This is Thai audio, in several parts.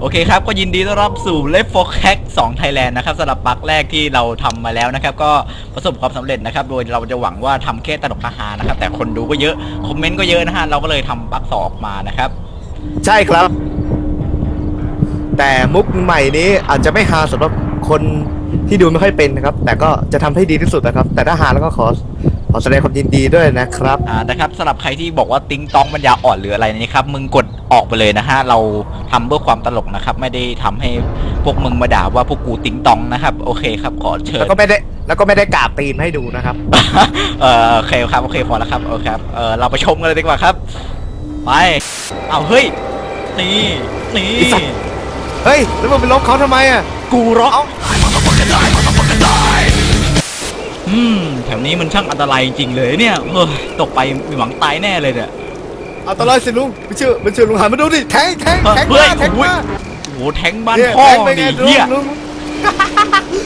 โอเคครับ ก็ยินดีต้อนรับสู่ Left 4 Hack 2 Thailand นะครับสำหรับปั๊กแรกที่เราทำมาแล้วนะครับ ก็ประสบความสำเร็จนะครับ โดยเราจะหวังว่าทำแค่ตลกฮานะครับ แต่คนดูก็เยอะ คอมเมนต์ก็เยอะนะฮะ เราก็เลยทำปั๊กสองออกมานะครับ ใช่ครับ แต่มุกใหม่นี้อาจจะไม่ฮาสำหรับคนที่ดูไม่ค่อยเป็นนะครับ แต่ก็จะทำให้ดีที่สุดนะครับ แต่ถ้าฮาแล้วก็ขอ อแสดงความยินดีด้วยนะครับ อ่านะครับสำหรับใครที่บอกว่าติ้งต้องปัญญาอ่อนหรืออะไรนี่ครับมึงกดออกไปเลยนะฮะเราทำเพื่อความตลกนะครับ ไม่ได้ทำให้พวกมึงมาด่าว่าพวกกูติ้งตองนะครับ โอเคครับขอเชิญ แล้วก็ไม่ได้แล้วก็ไม่ได้กราบตีนให้ดูนะครับ เออโอเคครับโอเคพอแล้วครับโอเคครับเออเราไปชมกันเลยดีกว่าครับ ไปเอาเฮ้ยนี่นี่ไอ้สัตว์เฮ้ยแล้วมึงไปลบเขาทำไมอะกูร็อก อืมแถวนี้มันช่างอันตรายจริงๆเลยเนี่ยเฮ้ยตกไปมีหวังตายแน่เลยเนี่ย เอาตลอดสิลุงไม่เชื่อไม่เชื่อลุงหันมาดูดิแทงแทงแทงเฮ้มายแทงโอ้ยมาโอ้โหแทงบ้านเนี่ยพ่อแทงไปดิไงลุงเฮียลุง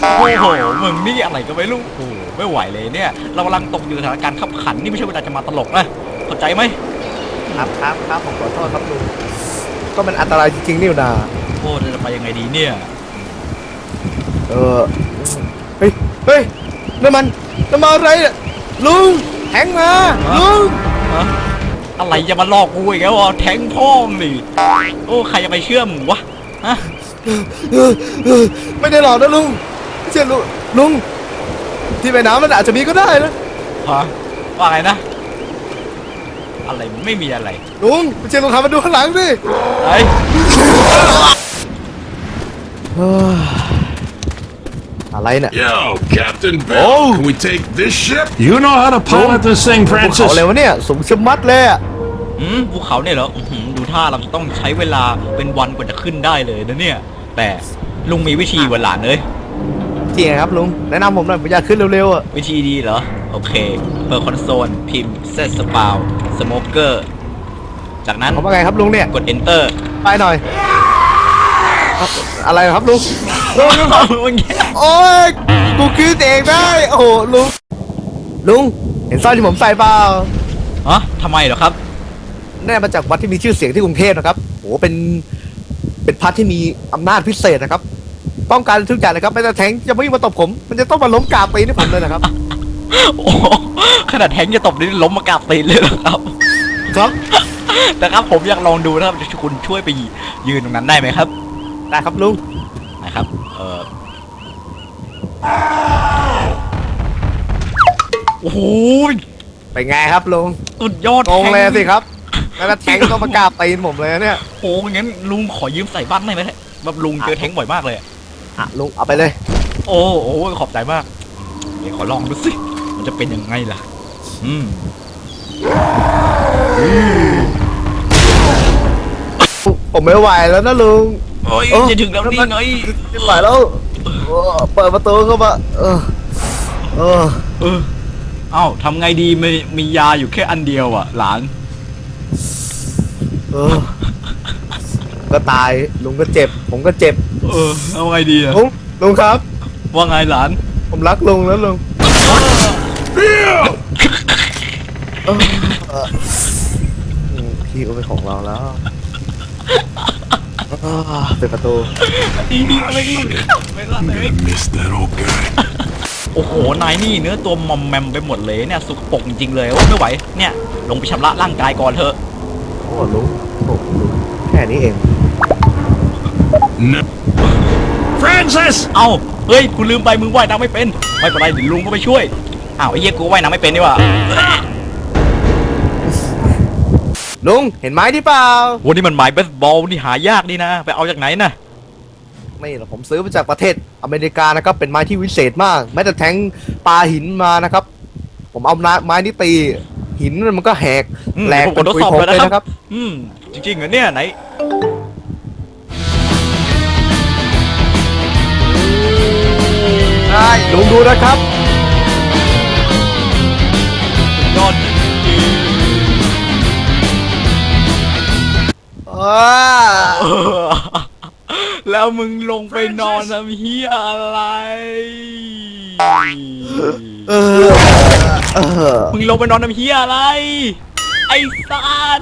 โอ้โหมึงนี่อะไรก็ไม่รู้โอ้โหไม่ไหวเลยเนี่ย เรากำลังตกอยู่ในสถานการณ์ขับขันนี่ไม่ใช่เวลาจะมาตลกนะเข้าใจไหมครับครับครับผมขอโทษครับลุงก็มันอันตรายจริงๆนี่อยู่นะโอ้จะไปยังไงดีเนี่ย เออเฮ้ยเฮ้ย น้ำมันน้ำมันอะไรเนี่ยลุงแทงมาลุงฮะอะไรจะมาหลอกกูอีกแล้ววะแทงพ่องดิโอ้ใครจะไปเชื่อมึงวะฮะเออเออไม่ได้หลอกนะลุงไม่ใช่ลุงลุงที่ไปน้ำมันอาจจะมีก็ได้นะฮะว่าไงนะ อะไรมันไม่มีอะไรลุงไม่ใช่ลุงหันมาดูข้างหลังดิไอ้ย อะไรเนี่ย Yo, Captain Bill, Oh. can we take this ship? You know how to pilot this thing, ภูเขา Francis? เลยวะเนี่ยสูงชะมัดเลยอะอืมภูเขาเนี่ยเหรออื้อหือดูท่าเราจะต้องใช้เวลาเป็นวันกว่าจะขึ้นได้เลยนะเนี่ย แต่ลุงมีวิธีวันหลานเลยที่ไงครับลุงแนะนำผมหน่อยผมอยากขึ้นเร็วๆอะวิธีดีเหรอ โอเค เปิดคอนโซล พิมพ์เซตสปาวสโมเกอร์ จากนั้นเขาว่าไงครับลุงเนี่ยกด enter ไปหน่อยครับ อะไรครับลุงลุงลุงเอาเมื่อกี้โอ้ยกูคิดเองได้ โอ้โหลุงลุงเห็นสร้อยที่ผมใส่เปล่าฮะทำไมเหรอครับได้มาจากวัดที่มีชื่อเสียงที่กรุงเทพนะครับโอ้โหเป็นเป็นพัดที่มีอำนาจพิเศษนะครับป้องกันทุกอย่างนะครับไม่แต่แทงจะไม่มาตบผม มันจะต้องมาล้มกราบปีนให้ผมเลยนะครับโอ้โหขนาดแทงจะตบนี่ล้มมากราบตีนเลยเหรอครับ ครับนะครับผมอยากลองดูนะครับคุณช่วยไปยืนตรงนั้นได้ไหมครับ ได้ครับลุงนะครับ เออโอ้โหเป็นไงครับลุงสุดยอดงงเลยแทสิครับ แล้วแทงก็มากราบตีนผมเลยเนี่ยโอ้งั้นลุงขอยืมใส่บ้านได้ไหมแบบลุงเจอแทงบ่อยมากเลยอะอะลุงเอาไปเลย โอ้โหขอบใจมาก เดี๋ยวขอลองดูสิ มันจะเป็นยังไงล่ะ อืมผมไม่ไหวแล้วนะลุง โอ้ยเออจะถึงแล้วนี่ไงไม่ไหวแล้วโอ้เปิดประตูเข้ามาเออเออเออเอ้าทำไงดีมีมียาอยู่แค่อันเดียวอะ หลาน เออก็ตายลุงก็เจ็บ ผมก็เจ็บเออเอาไงดีอะลุงลุงครับ ว่าไงหลาน ผมรักลุงแล้วลุง Bill! เออเอออืมพี่ก็เป็นของเราแล้ว เออเปิดประตู อีนี่อะไรกันไม่รอดเลย I miss that old guy. โอ้โห นายนี่เนื้อตัวมอมแมมไปหมดเลยเนี่ยสุกปรกจริงๆเลยโอ้ไม่ไหว เนี่ย ลงไปชำระร่างกายก่อนเถอะ โอ้ลุงโอ้ลุงแค่นี้เอง No. Francis! เอ้า เฮ้ยกูลืมไปมึงว่ายน้ำไม่เป็น ไม่เป็นไรเดี๋ยวลุงก็ไปช่วย อ้าวไอ้เหี้ยกูว่ายน้ำไม่เป็นนี่หว่า ลุงเห็นไม้ที่เปล่า วันนี้มันหมายเบสบอลนี่หายากนี่นะ ไปเอาจากไหนนะไม่หรอกผมซื้อมาจากประเทศอเมริกานะครับ เป็นไม้ที่วิเศษมาก แม้แต่แทงปลาหินมานะครับ ผมเอาไม้นี้ตี หินมันก็แหกอืมแหลกผมเป็นทดปุยสอบผงเลยเลยนะนะคครัรับ บ อืม จริงๆเหรอเนี่ยไหนใช่ลุงดูนะครับ แล้วมึงลงไปนอนทำเฮียอะไรเออเออ มึงลงไปนอนทำเฮียอะไร ไอ้สัส